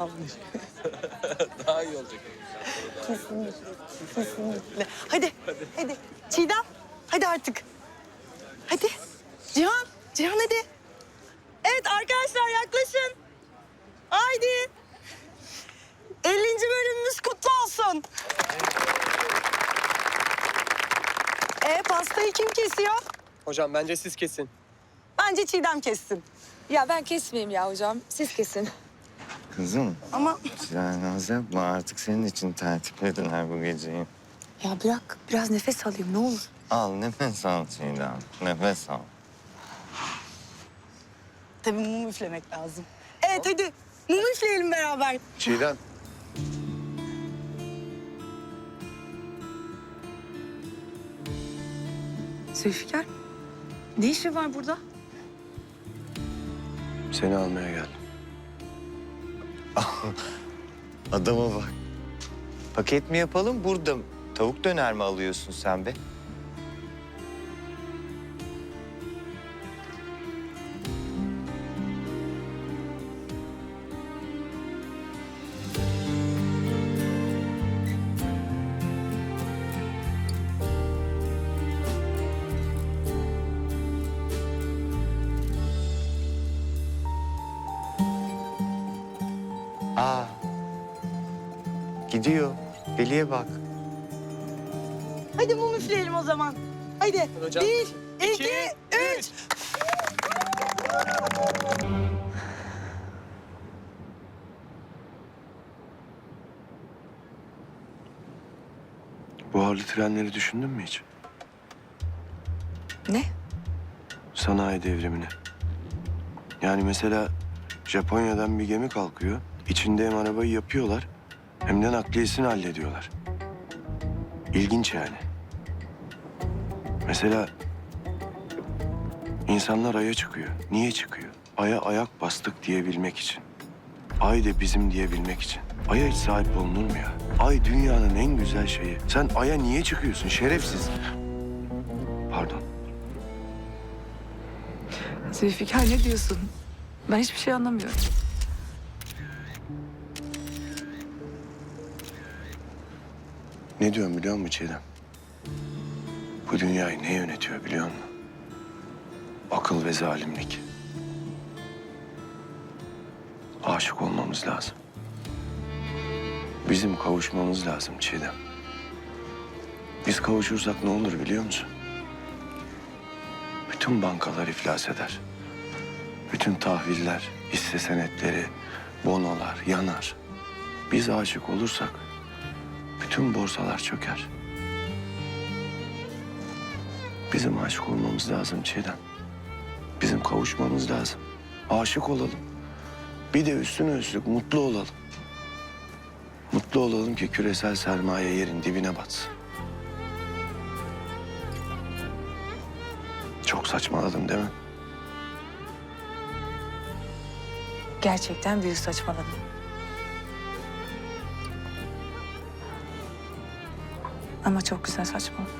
Tamamdır. Daha iyi olacak. Kesinlikle. Kesinlikle. Hadi, hadi. Çiğdem, hadi artık. Hadi. Cihan, Cihan hadi. Evet arkadaşlar yaklaşın. Haydi. 50. bölümümüz kutlu olsun. E pastayı kim kesiyor? Hocam bence siz kesin. Bence Çiğdem kessin. Ya ben kesmeyeyim ya hocam. Siz kesin. Kızım, Ama yani naz yapma artık senin için tertiplediler bu geceyi. Ya bırak biraz nefes alayım ne olur. Al nefes al Çiğdem, nefes al. tabii mum üflemek lazım. Evet hadi mum üfleyelim beraber. Çiğdem. Zülfikar ne işi var burada? Seni almaya geldim. Adama bak. Paket mi yapalım burada? Tavuk döner mi alıyorsun sen be? Gidiyor. Deliye bak. Hadi mum üfleyelim o zaman. Hadi. Hocam. Bir, iki, üç. Buharlı trenleri düşündün mü hiç? Ne? Sanayi devrimini. Yani mesela Japonya'dan bir gemi kalkıyor. İçinde hem arabayı yapıyorlar hem de nakliyesini hallediyorlar. İlginç yani. Mesela insanlar Ay'a çıkıyor. Niye çıkıyor? Ay'a ayak bastık diyebilmek için. Ay da bizim diyebilmek için. Ay'a hiç sahip olunur mu ya? Ay dünyanın en güzel şeyi. Sen Ay'a niye çıkıyorsun şerefsiz? Pardon. Zülfikar ne diyorsun? Ben hiçbir şey anlamıyorum. Ne diyorum biliyor musun Çiğdem? Bu dünyayı ne yönetiyor biliyor musun? Akıl ve zalimlik. Aşık olmamız lazım. Bizim kavuşmamız lazım Çiğdem. Biz kavuşursak ne olur biliyor musun? Bütün bankalar iflas eder. Bütün tahviller, hisse senetleri, bonolar yanar. Biz aşık olursak bütün borsalar çöker. Bizim aşık olmamız lazım Çiğdem. Bizim kavuşmamız lazım. Aşık olalım. Bir de üstüne üstlük mutlu olalım. Mutlu olalım ki küresel sermaye yerin dibine batsın. Çok saçmaladım değil mi? Gerçekten büyük saçmaladın. Ama çok güzel saçmaladın.